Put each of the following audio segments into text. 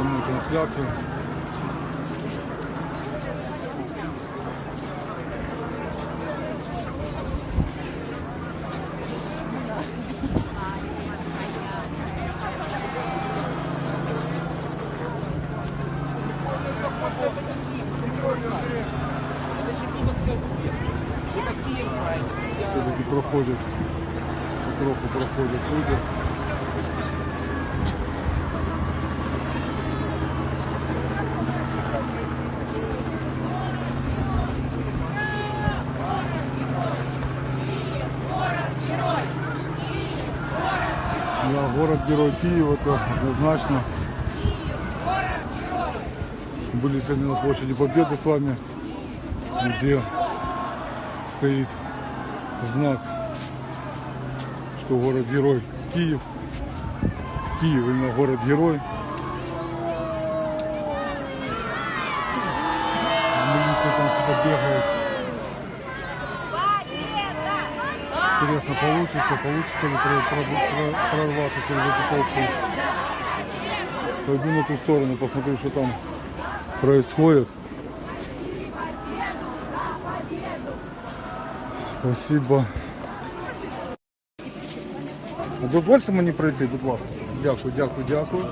прямую трансляцию. Все-таки проходят, по проходят люди. Да, город-герой Киев, это однозначно. Были сегодня на площади Победы с вами, где стоит знак, что город-герой Киев. Киев именно город-герой. Интересно, получится, получится ли про- про- про- прорваться через эту толпу. Пойду на ту сторону, посмотрю, что там происходит. Спасибо. Дозвольте мені пройти, будь ласка. Дякую, дякую, дякую.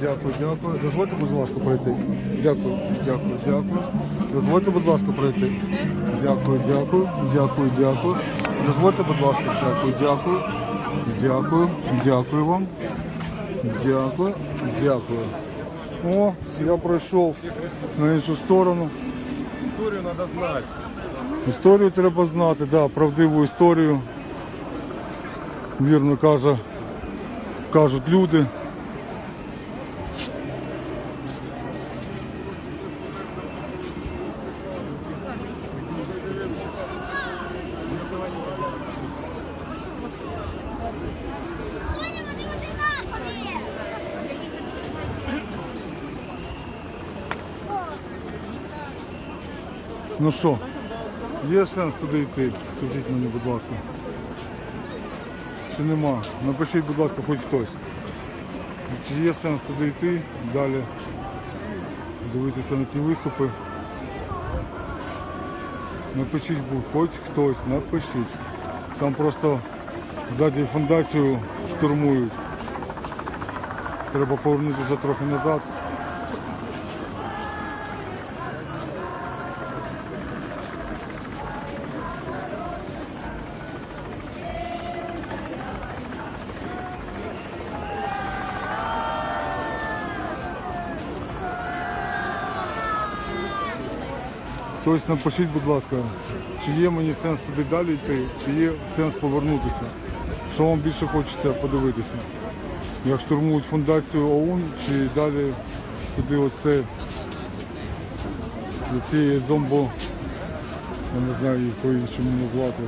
Дякую, дякую. Дозвольте, будь ласка, пройти. Дякую, дякую, дякую. Дозвольте, будь ласка, пройти. Дякую, дякую, дякую, дякую. Дозвольте, будь ласка, дякую, дякую. Дякую, дякую вам. Дякую, дякую. О, я пройшов на іншу сторону. Историю надо знать. Історію треба знати, да, правдиву історію. Вірно каже, кажуть люди. Ну що, є сенс туди йти? Скажіть мені, будь ласка. Чи нема? Напишіть, будь ласка, хоч хтось. Чи є сенс туди йти, далі дивитися на ті виступи? Напишіть, хоч хтось, напишіть. Там просто ззаді фундацію штурмують. Треба повернутися трохи назад. Хтось напишіть, будь ласка, чи є мені сенс туди далі йти, чи є сенс повернутися. Що вам більше хочеться подивитися? Як штурмують фундацію ОУН, чи далі туди оце до цієї зомбо, я не знаю їх по-іншому назвати.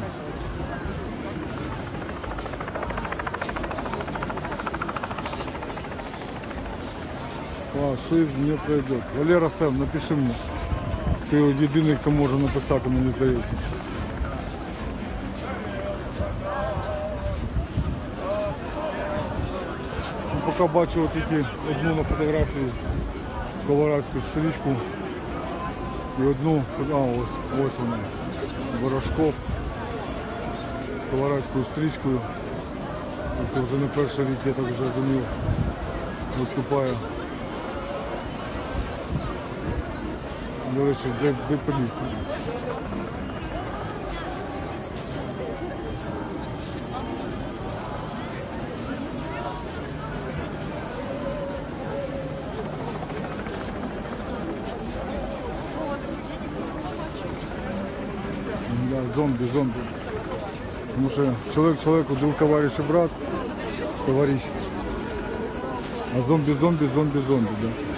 Фашизм не пройдет. Валера Сем, напиши мне. Ти єдиний, хто може написати, мені здається. Ну, Поки бачу тільки одну на фотографії колорадську стрічку і одну, а ось, ось вона, Ворожков колорадською стрічкою. Це вже не перший рік, я так вже розумів, До речі, де, де поліція? Да, зомби, зомби. Тому що чоловік чоловіку, друг товариш і брат, товариш. А зомби, зомби, зомби, зомби, да.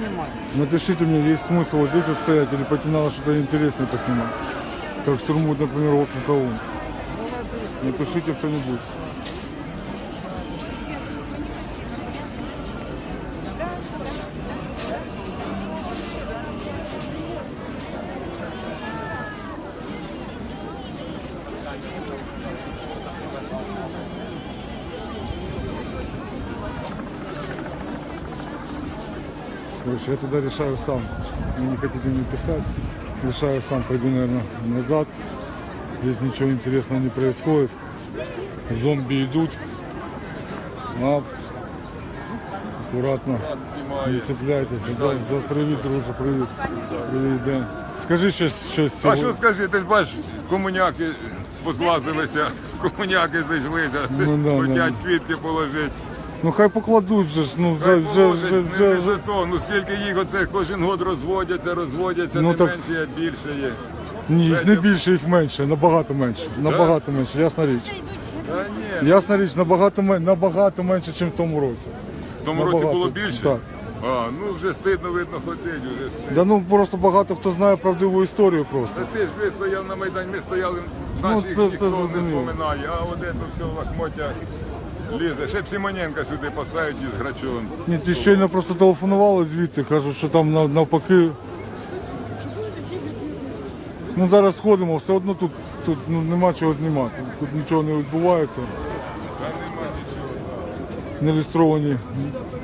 Понимаю. Напишите мне, есть смысл вот здесь вот стоять или пойти надо что-то интересное поснимать. Как штурмуют, например, офис ОУН. Напишите кто-нибудь. Короче, я тогда решаю сам. Вы не хотите мне писать. Решаю сам, пойду, наверное, назад. Здесь ничего интересного не происходит. Зомби идут. А, аккуратно. Не цепляйтесь. Да, да, привіт, друже, привіт. Привіт, Ден. Скажи щось, щось. А що скажи, ти ж бачиш, комуняки позлазилися, комуняки зайшлися, Ну, да, хотять да. квітки положити. Ну хай покладуть же ж, ну вже, вже, вже, не, вже, не за то. Ну скільки їх оце кожен год розводяться, розводяться, Ну, не так- менше, а більше є. Ні, їх не більше, їх менше, набагато менше. Набагато менше, ясна річ. Та ні. Ясна річ, набагато, мен- набагато менше, ніж в тому році. В тому році Набагато, було більше? так. А, ну вже стидно видно ходить, вже стидно. Да ну просто багато хто знає правдиву історію просто. Та ти ж ви стояв на Майдані, ми стояли, Ну, наших це- це ніхто не зрозуміло. споминає, а от це все лахмотя лізе. Ще б Симоненка сюди поставить із Грачовим. Ні, ти щойно просто телефонували звідти, кажуть, що там нав- навпаки. Ну зараз сходимо, все одно тут, тут ну, нема чого знімати. Тут нічого не відбувається. Та нема нічого. Не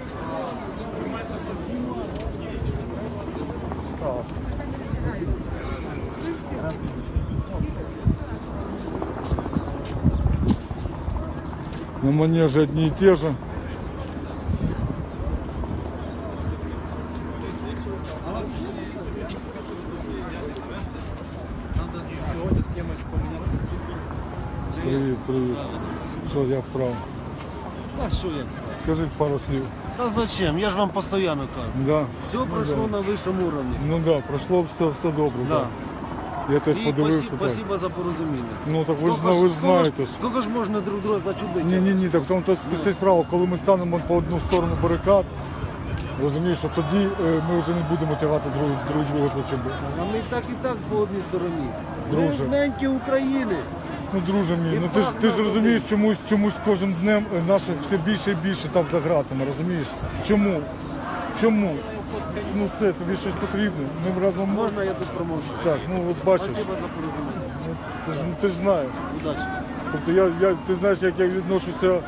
На манеже одни и те же. Привет, привет. Что я справа? А що я? Скажи пару слів. Та зачем? Я ж вам постійно кажу. Да. Все пройшло на вищому уровні. Ну да, прошло все, все добре. Да. Да. Я теж І подивився. спасибо, так. спасибо за порозуміння. Ну так ви ж, зна- ви ж скільки знаєте. Скільки ж можна друг друга зачудити? Ні, ні, ні, так тому то все справа, коли ми станемо по одну сторону барикад, розумієш, що тоді е, ми вже не будемо тягати друг, друг друга за чим. А ми так і так по одній стороні. Друже. Рівненькі України. Ну, друже мій, ну ти ж ти ж розумієш, чомусь чомусь кожним днем е, наших все більше і більше там за гратами, розумієш? Чому? Чому? Ну все, тобі щось потрібно. Ми разом можемо. Можна я тут промовчу? Так, ну от бачиш, Спасибо за порозуміння. ти ж, ти ж знаєш. Удачі. Тобто я, я, ти знаєш, як я відношуся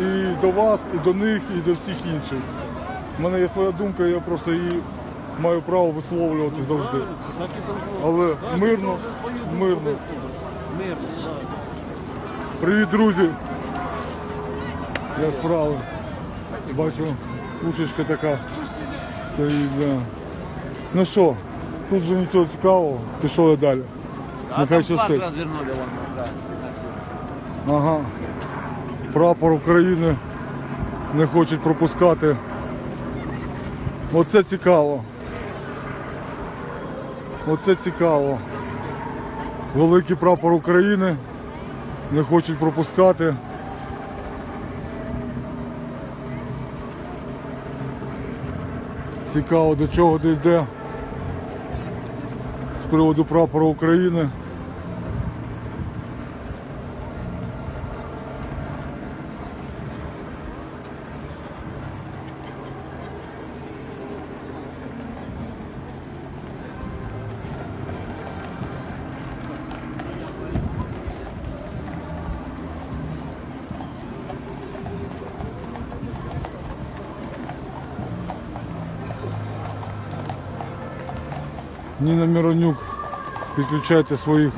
і до вас, і до них, і до всіх інших. У мене є своя думка, я просто її маю право висловлювати завжди. Так і должно. Але Кожен мирно, должен свою думку мирно. висказати. Мирно, так. Привіт, друзі! Як справи? Бачу, пушечка така. Стоїть, да. Ну що, тут вже нічого цікавого, пішов я далі. Нехай щастить. развернули вам, да. Ага. Прапор України не хочуть пропускати. Оце цікаво. Оце цікаво. Великий прапор України не хочуть пропускати. Цікаво до чого дійде з приводу прапора України. Ніна Миронюк, підключайте своїх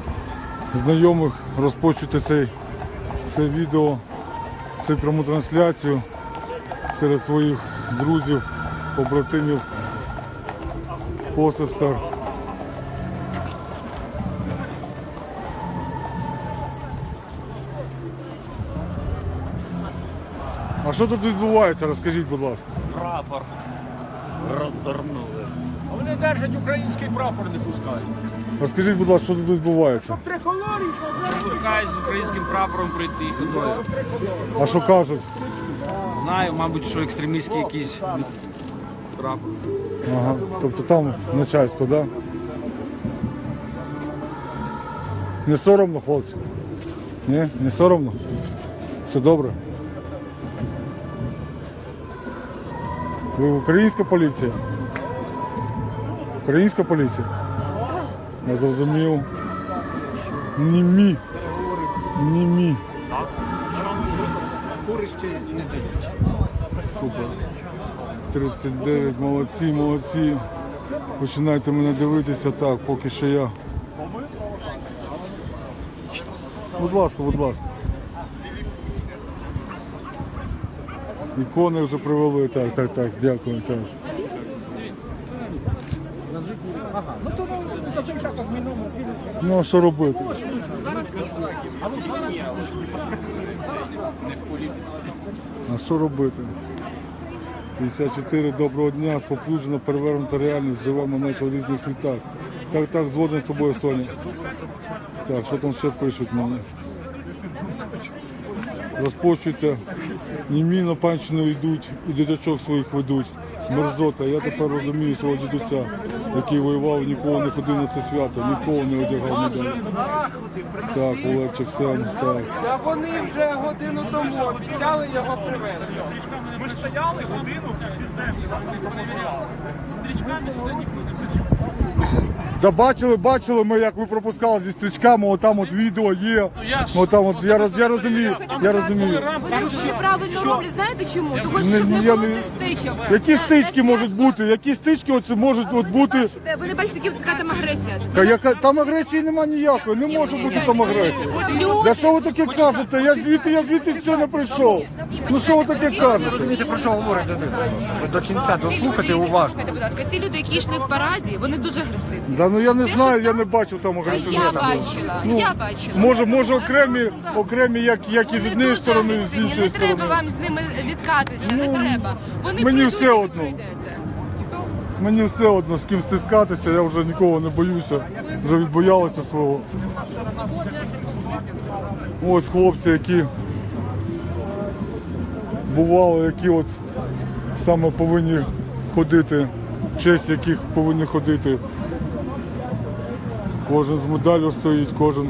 знайомих, розпочуйте цей, це відео, цю пряму трансляцію серед своїх друзів, побратимів, посестер. А що тут відбувається, розкажіть, будь ласка. Прапор розгорнули. Вони держать український прапор, не пускають. Розкажіть, будь ласка, що тут відбувається? Триколорі, що Пускають з українським прапором прийти ходою. А що кажуть? Знаю, мабуть, що екстремістський якийсь прапор. Ага, тобто там начальство, да? Не соромно, хлопці? Ні, не соромно? Все добре. Ви українська поліція? Українська поліція? Я зрозумів. Німі. Німі. Користі не дають. Супер. 39, молодці, молодці. Починайте мене дивитися так, поки що я. Будь ласка, будь ласка. Ікони вже привели, так, так, так, дякую, так. Ну то за тим шапок мій номер звільнився. Ну а що робити? А що робити? 54, доброго дня, споплюджена, перевернута реальність, живемо наче в різних світах. Так, так, згоден з тобою, Соня. Так, що там ще пишуть мені? Розпочуйте, німі на панщину йдуть і дитячок своїх ведуть. Мерзота, я тепер розумію свого дідуся, який воював, нікого не ходив на це свято, нікого не одягав ніде. Так, Олегчик сам так. Та вони вже годину тому обіцяли його привезти. Ми ж стояли годину під землю, перевіряли. З стрічками сюди ніхто не прийшов. Да бачили, бачили ми, як ви пропускали зі стрічками, отам от відео є. я ж- Ну там от я роз я розумію, я розумію. Вони дуже правильно роблять, знаєте чому? Тому що Не- щоб не я було не- цих стичок. Які На- стички можуть бути? Які стички оце можуть от бути? Бачите, Ви не бачите, які така там агресія. Та яка там агресії немає ніякої, не може бути там агресії. Люди, Да що ви таке кажете? Я звідти, я звідти все не прийшов. Ну що ви таке кажете? розумієте, про що говорить людина. Ви до кінця ці люди, дослухайте уважно. слухайте, будь ласка, ці люди, які йшли в параді, вони дуже агресивні. Да ну я не Те, знаю, що я не бачив там. Я бачила, Ну, я бачила. Може, може окремі, окремі, як, як і з Вони однієї дуже сторони, і з агресивні, іншої не треба сторони. вам з ними зіткатися, не треба. Вони мені прийдуть, все і ви одно. прийдете. Мені все одно з ким стискатися, я вже нікого не боюся, вже відбоялися свого. Ось хлопці, які бували, які от саме повинні ходити, в честь яких повинні ходити. Кожен з медаллю стоїть, кожен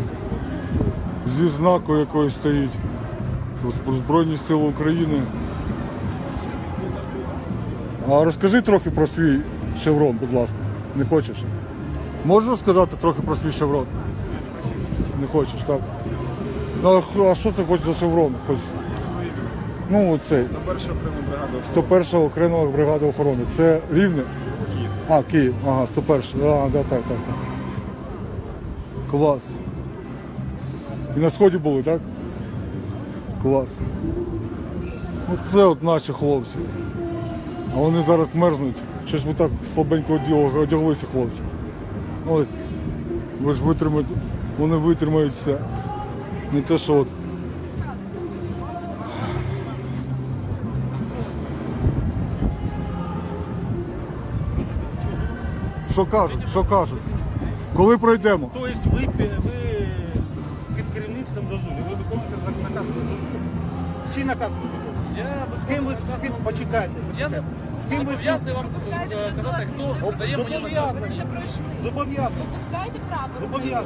зі знаку якоїсь стоїть. Збройні Сили України. А розкажи трохи про свій шеврон, будь ласка. Не хочеш? Можеш розказати трохи про свій шеврон? Не хочеш, так? Ну, а що це хочеш за шеврон? Хоч... Ну, оцей. 101 окрема бригада охорони. Це Рівне? Київ. А, Київ. Ага, 101. А, да, так, так, так. Клас. І на сході були, так? Клас. Оце от наші хлопці. А вони зараз мерзнуть. Що ж ви так слабенько одяглися, хлопці? Ось, ви ж витримаєте, вони витримають все. Не те, що от. Що кажуть? Що кажуть? Коли пройдемо? Тобто ви, ви під керівництвом Зазулі, ви виконуєте наказ Зазулі. Чий наказ ви виконуєте? З ким ви з ким почекайте? почекайте. З ким ви Зобов'язаний вам казати, хто дає мені наказ. зобов'язані? Зобов'язані. Пускайте прапор. Можна.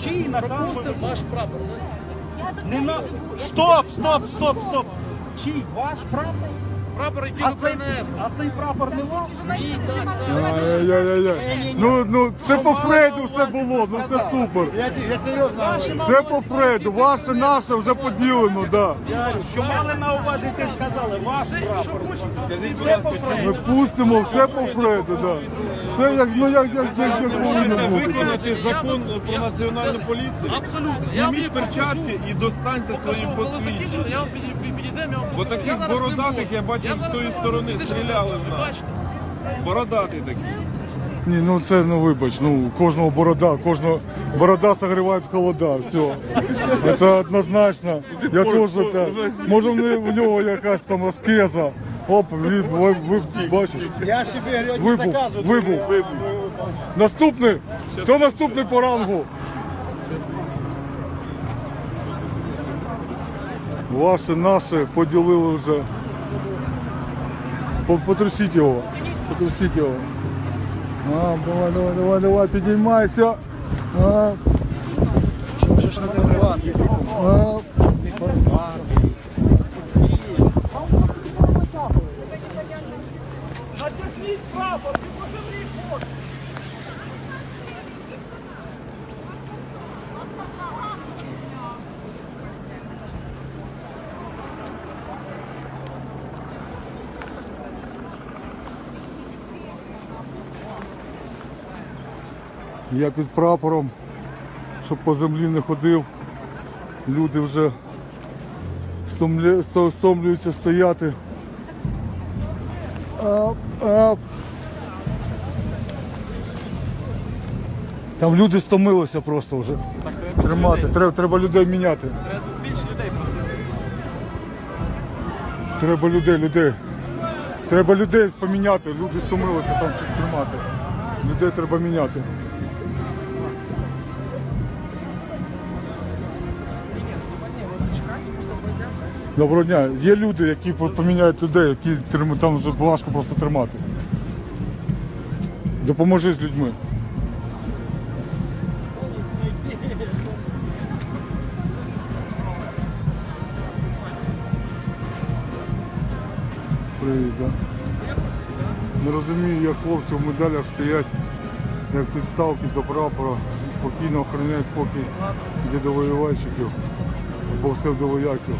Чий наказ? ви Пропустив ваш прапор. Я тут Не не на... живу. Стоп, стоп, стоп, стоп. Чий? Ваш прапор? Прапор, який А цей, а цей прапор не ваш? Ні, так, так. Ну, ну, це по Фреду все було, ну це супер. Я, я серйозно говорю. Це по Фреду, ваше, наше вже поділено, да. Що мали на увазі, ти сказали, ваш прапор. Все по Ми Фрейду. пустимо все по Фреду, да. Все як, ну як, як, як, як повинно бути. Виконати закон про національну поліцію. Абсолютно. Я вам Зніміть перчатки і достаньте покажу, коли посвідчення. закінчиться, я вам підійдемо, я вам Бо покажу. таких Я зараз не бородатих можу. я бачив з зараз тої не можу сторони, фізично стріляли в нас. Бачите? Бородатий такий. Ні, ну це ну вибач, ну кожного борода, кожного борода согріває холода, все. Це однозначно. Я теж так. Може в не- в нього якась там аскеза. Оп, бачиш? Я ж тобі говорю, Вибух, вибух. Наступний. Хто наступний по рангу? Ваші, наші поділили вже. По- Потрусіть його. Потрусіть його. А, давай, давай, давай, давай, підіймайся. А. А. Я під прапором, щоб по землі не ходив, люди вже стомлюються стояти. Ап. Там люди стомилися просто вже. Тримати. Треба, треба людей міняти. Треба більше людей просто. Треба людей, людей. Треба людей поміняти. Люди стомилися там тримати. Людей треба міняти. Доброго дня. Є люди, які поміняють людей, які там важко просто тримати. Допоможи з людьми. Привіт, да. Не розумію, як хлопці в медалях стоять, як підставки до прапора, спокійно охороняють спокій дідовоювальщиків або псевдовояків.